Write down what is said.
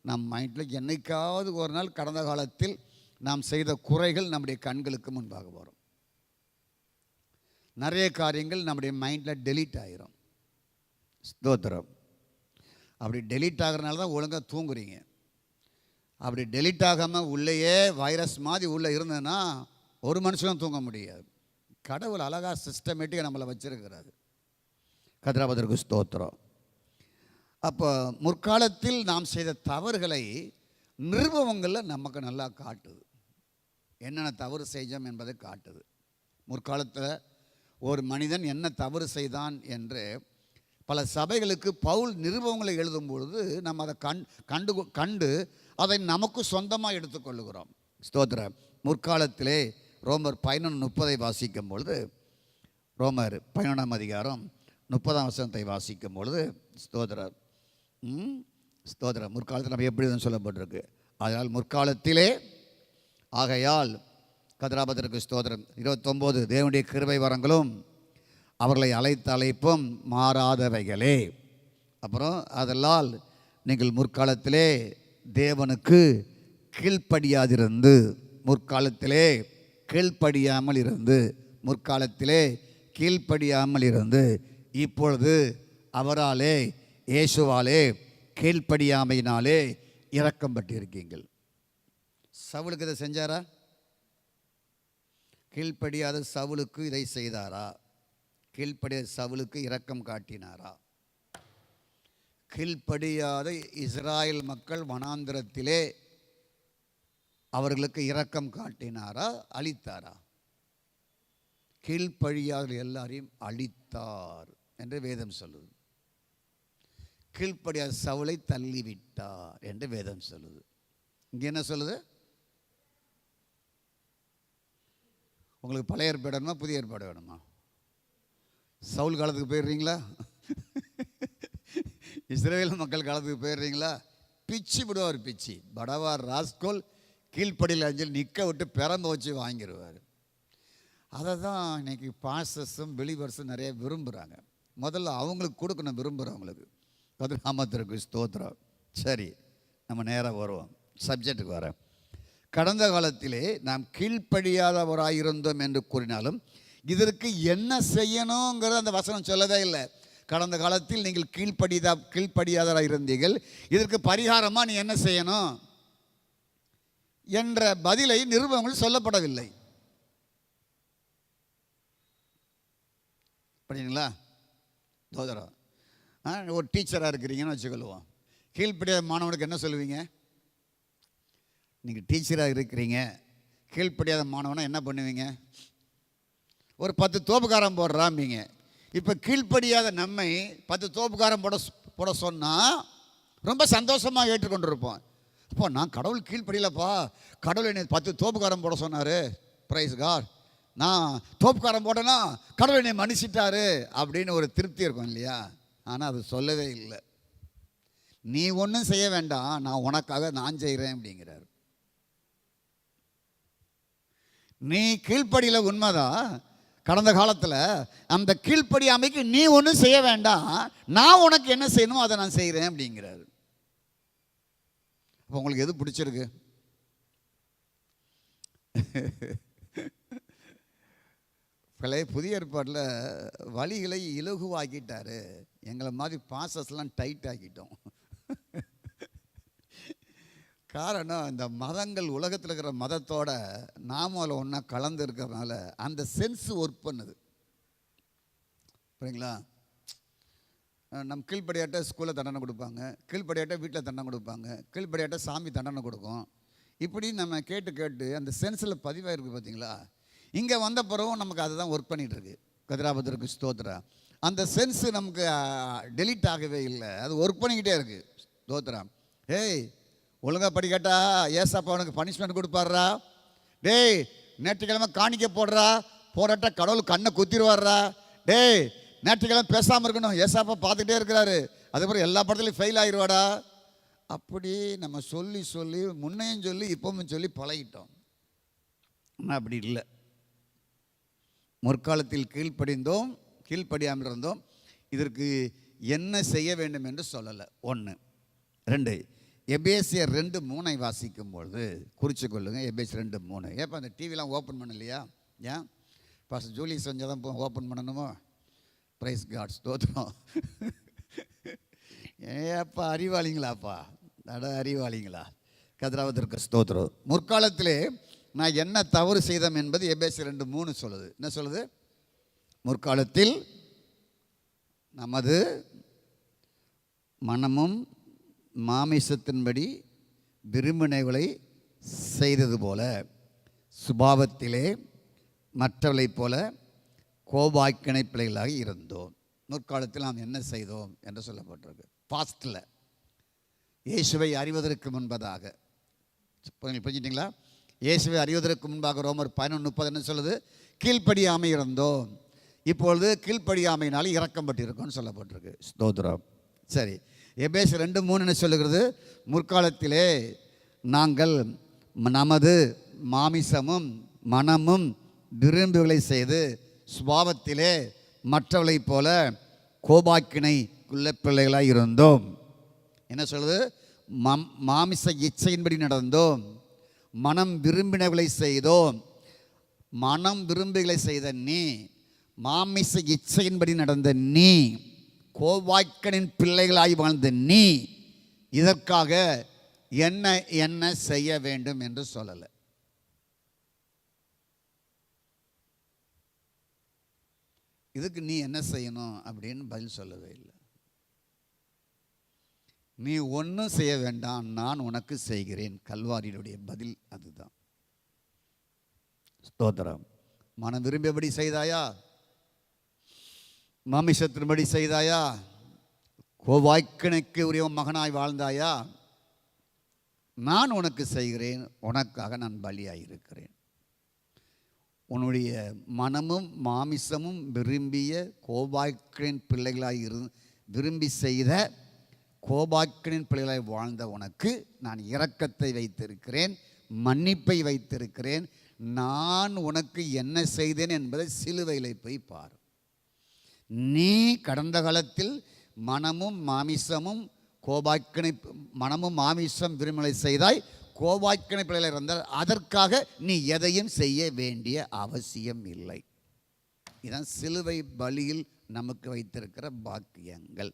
நம் மைண்டில் என்னைக்காவது ஒரு நாள் கடந்த காலத்தில் நாம் செய்த குறைகள் நம்முடைய கண்களுக்கு முன்பாக வரும். நிறைய காரியங்கள் நம்முடைய மைண்டில் டெலீட் ஆகிரும் ஸ்தோத்திரம். அப்படி டெலீட் ஆகிறனால தான் ஒழுங்காக தூங்குறீங்க. அப்படி டெலீட் ஆகாமல் உள்ளேயே வைரஸ் மாதிரி உள்ளே இருந்ததுன்னா ஒரு மனுஷனும் தூங்க முடியாது. கடவுள் அழகாக சிஸ்டமேட்டிக்காக நம்மளை வச்சுருக்கிறாரு. கதிராபதற்கு ஸ்தோத்திரம். அப்போ முற்காலத்தில் நாம் செய்த தவறுகளை நிருபவங்களில் நமக்கு நல்லா காட்டுது. என்னென்ன தவறு செஞ்சோம் என்பதை காட்டுது. முற்காலத்தில் ஒரு மனிதன் என்ன தவறு செய்தான் என்று பல சபைகளுக்கு பவுல் நிருபவங்களை எழுதும் பொழுது நம்ம அதை கண் கண்டு கண்டு அதை நமக்கு சொந்தமாக எடுத்துக்கொள்ளுகிறோம் ஸ்தோத்திரம். முற்காலத்திலே ரோமர் பதினொன்று முப்பதை வாசிக்கும் பொழுது ரோமர் பதினொன்றாம் அதிகாரம் முப்பதாம் வசனத்தை வாசிக்கும் பொழுது ஸ்தோத்திரம். ஸ்தோத்திரம். முற்காலத்தில் நம்ம எப்படி தான் சொல்லப்பட்டிருக்கு. அதனால் முற்காலத்திலே ஆகையால் கதிராபத்திற்கு ஸ்தோத்திரம். இருபத்தொம்போது தேவனுடைய கிருபை வரங்களும் அவர்களை அழைத்த அழைப்பும் மாறாதவைகளே. அப்புறம் அதலால் நீங்கள் முற்காலத்திலே தேவனுக்கு கீழ்ப்படியாதிருந்து முற்காலத்திலே கீழ்ப்படியாமல் இருந்து முற்காலத்திலே கீழ்ப்படியாமல் இருந்து இப்பொழுது அவராலே இயேசுவாலே கீழ்ப்படியாமையினாலே இரக்கம் பட்டிருக்கீங்கள் சவுளுக்கு இதை செஞ்சாரா? கீழ்ப்படியாத சவுளுக்கு இதை செய்தாரா? கீழ்ப்படியாத சவுலுக்கு இரக்கம் காட்டினாரா? கீழ்ப்படியாத இஸ்ராயல் மக்கள் வனாந்திரத்திலே அவர்களுக்கு இரக்கம் காட்டினாரா? அழித்தாரா? கீழ்ப்படியாத எல்லாரையும் அழித்தார் என்று வேதம் சொல்லுது. கீழ்ப்படியாத சவுளை தள்ளிவிட்டார் என்று வேதம் சொல்லுது. இங்கே என்ன சொல்லுது? உங்களுக்கு பழைய ஏற்பாடு வேணுமா? புதிய ஏற்பாடு வேணுமா? சவுல் காலத்துக்கு போயிடுறீங்களா? இஸ்ரேல் மக்கள் காலத்துக்கு போயிடுறீங்களா? பிச்சு விடுவார் பிச்சு. படவார் ராஸ்கோல் கீழ்ப்படியில் அஞ்சல் நிற்க விட்டு பெரம்ப வச்சு வாங்கிடுவார் அதை தான் இன்னைக்கு பாசஸும் பிலிவர்ஸும் நிறைய விரும்புகிறாங்க முதல்ல அவங்களுக்கு கொடுக்கணும் விரும்புகிறவங்களுக்கு அது ஸ்தோத்திரம். சரி நம்ம நேராக வருவோம். சப்ஜெக்ட்டுக்கு வரேன். கடந்த காலத்திலே நாம் கீழ்ப்படியாதவராக இருந்தோம் என்று கூறினாலும் இதற்கு என்ன செய்யணுங்கிறத அந்த வசனம் சொல்லவே இல்லை. கடந்த காலத்தில் நீங்கள் கீழ்ப்படிதா கீழ்ப்படியாதராக இருந்தீர்கள் இதற்கு பரிகாரமாக நீ என்ன செய்யணும்? என்ற பதிலை நிருபங்கள் சொல்லப்படவில்லை. அப்படிங்களா? தோதரம் ஒரு டீச்சராக இருக்கிறீங்கன்னு வச்சுக்கொள்வோம். கீழ்ப்படியாத மாணவனுக்கு என்ன சொல்லுவீங்க? நீங்கள் டீச்சராக இருக்கிறீங்க. கீழ்ப்படியாத மாணவனை என்ன பண்ணுவீங்க? ஒரு பத்து தோப்புக்காரன் போடுறாம்பிங்க இப்போ கீழ்ப்படியாத நம்மை பத்து தோப்புக்காரன் போட போட சொன்னால் ரொம்ப சந்தோஷமாக ஏற்றுக்கொண்டிருப்போம். அப்போ நான் கடவுள் கீழ்ப்படியிலப்பா. கடவுள் என்னை பத்து தோப்புக்காரன் போட சொன்னார். ப்ரைஸ் கார் நான் தோப்புக்காரன் போட்டேன்னா கடவுள் என்னை மன்னிச்சிட்டாரு அப்படின்னு ஒரு திருப்தி இருக்கும் இல்லையா? ஆனால் அது சொல்லவே இல்லை. நீ ஒன்றும் செய்ய வேண்டாம் நான் உனக்காக நான் செய்கிறேன் அப்படிங்கிறார். நீ கீழ்ப்படியில் உண்மைதான் கடந்த காலத்தில் அந்த கீழ்ப்படி அமைக்கு நீ ஒன்றும் செய்ய வேண்டாம் நான் உனக்கு என்ன செய்யணுமோ அதை நான் செய்கிறேன் அப்படிங்கிறாரு. அப்போ உங்களுக்கு எது பிடிச்சிருக்கு? பழைய புதிய ஏற்பாட்டில் வழிகளை இலகுவாக்கிட்டாரு. எங்களை மாதிரி பாசஸ்லாம் டைட் ஆக்கிட்டோம். காரணம் இந்த மதங்கள் உலகத்தில் இருக்கிற மதத்தோட நாம அதில் ஒன்றா கலந்து இருக்கிறதுனால அந்த சென்ஸ் ஒர்க் பண்ணுது. புரியுங்களா? நம் நம்ம கீழ்ப்படியாட்ட ஸ்கூலில் தண்டனை கொடுப்பாங்க கீழ்ப்படியாட்ட வீட்டில் தண்டனை கொடுப்பாங்க கீழ்ப்படியாட்ட சாமி தண்டனை கொடுக்கும். இப்படி நம்ம கேட்டு கேட்டு அந்த சென்ஸில் பதிவாயிருக்கு பார்த்தீங்களா இங்கே வந்த பிறகும் நமக்கு அதுதான் ஒர்க் பண்ணிகிட்டு இருக்கு. கதிராபத்திற்கு ஸ்தோத்ரா அந்த சென்ஸ் நமக்கு டெலீட் ஆகவே இல்லை. அது ஒர்க் பண்ணிக்கிட்டே இருக்கு ஸ்தோத்ரா ஏய் ஒழுங்கா படிக்கட்டா? ஏசப்பா உனக்கு பனிஷ்மெண்ட் கொடுப்பாருடா டேய் நேற்றுக்கிழமை காணிக்க போடுறா? போராட்ட கடவுள் கண்ணை குத்திடுவார்றா டேய் நேற்றுக்கிழமை பேசாமல் இருக்கணும். ஏசாப்பா பார்த்துட்டே இருக்கிறாரு. அதுக்கப்புறம் எல்லா படத்துலையும் ஃபெயில் ஆயிடுவாடா அப்படி நம்ம சொல்லி சொல்லி முன்னையும் சொல்லி இப்பவும் சொல்லி பழகிட்டோம். ஆனால் அப்படி இல்லை. முற்காலத்தில் கீழ்ப்படிந்தோம். கீழ்ப்படியாமல் இருந்தோம். இதற்கு என்ன செய்ய வேண்டும் என்று சொல்லலை. ஒன்று ரெண்டு எபேசியர் ரெண்டு மூணை வாசிக்கும் பொழுது குறித்து கொள்ளுங்கள் எபேசி ரெண்டு மூணு ஏப்பா அந்த டிவிலாம் ஓப்பன் பண்ணலையா? ஏன்? ஃபஸ்ட் ஜூலி செஞ்சால் தான் ஓப்பன் பண்ணணுமோ? ப்ரைஸ் காட் தோற்றுறோம் ஏப்பா அறிவாளிங்களாப்பா? நட அறிவாளிங்களா? கதிராவதற்கு ஸ்தோத்திரம். முற்காலத்திலே நான் என்ன தவறு செய்தோம் என்பது எபேசி ரெண்டு மூணு சொல்லுது. என்ன சொல்லுது? முற்காலத்தில் நமது மனமும் மாமிசத்தின்படி விரும்பினைகளை செய்தது போல சுபாவத்திலே மற்றவளைப் போல கோபாக்கிணை பிள்ளைகளாக இருந்தோம். முற்காலத்தில் நாம் என்ன செய்தோம் என்று சொல்லப்பட்டிருக்கு. பாஸ்டில் இயேசுவை அறிவதற்கு முன்பதாக. புரிஞ்சிட்டிங்களா? இயேசுவை அறிவதற்கு முன்பாக ரோமர் பதினொன்று முப்பது என்ன சொல்லுது கீழ்ப்படியாமை இருந்தோம் இப்பொழுது கீழ்ப்படியாமையினால இறக்கப்பட்டிருக்கும்னு சொல்லப்பட்டிருக்கு. ஸ்தோத்ரம் சரி. எபேஸ் ரெண்டு மூணுன்னு சொல்லுகிறது முற்காலத்திலே நாங்கள் நமது மாமிசமும் மனமும் விரும்புகளை செய்து சுபாவத்திலே மற்றவளைப் போல கோபாக்கினை உள்ள பிள்ளைகளாக இருந்தோம். என்ன சொல்லுது? மம் மாமிச இச்சையின்படி நடந்தோம். மனம் விரும்பினவளை செய்தோம். மனம் விரும்புகளை செய்த நீ மாமிச இச்சையின்படி நடந்த நீ கோவாய்க்கனின் பிள்ளைகளாய் வாழ்ந்த நீ இதற்காக என்ன என்ன செய்ய வேண்டும் என்று சொல்லலை. இதுக்கு நீ என்ன செய்யணும் அப்படின்னு பதில் சொல்லவே இல்லை. நீ ஒன்றும் செய்ய வேண்டாம் நான் உனக்கு செய்கிறேன். கல்வாரியினுடைய பதில் அதுதான். ஸ்தோத்திரம். மனம் விரும்பியபடி செய்தாயா? மாமிசத்தின்படி செய்தாயா? கோவாய்க்கனுக்கு உரிய மகனாய் வாழ்ந்தாயா? நான் உனக்கு செய்கிறேன் உனக்காக நான் பலியாக இருக்கிறேன் உன்னுடைய மனமும் மாமிசமும் விரும்பிய கோபாக்கின் பிள்ளைகளாக இரு விரும்பி செய்த கோபாக்கினின் பிள்ளைகளாய் வாழ்ந்த உனக்கு நான் இரக்கத்தை வைத்திருக்கிறேன் மன்னிப்பை வைத்திருக்கிறேன். நான் உனக்கு என்ன செய்தேன் என்பதை சிலுவையில் போய் பார். நீ கடந்த காலத்தில் மனமும் மாமிசமும் கோபாக்கினை மனமும் மாமிசம் விரும்பலை செய்தாய் கோபாக்கினை பிள்ளைகள் இருந்தால் அதற்காக நீ எதையும் செய்ய வேண்டிய அவசியம் இல்லை. இதான் சிலுவை பலியில் நமக்கு வைத்திருக்கிற பாக்கியங்கள்.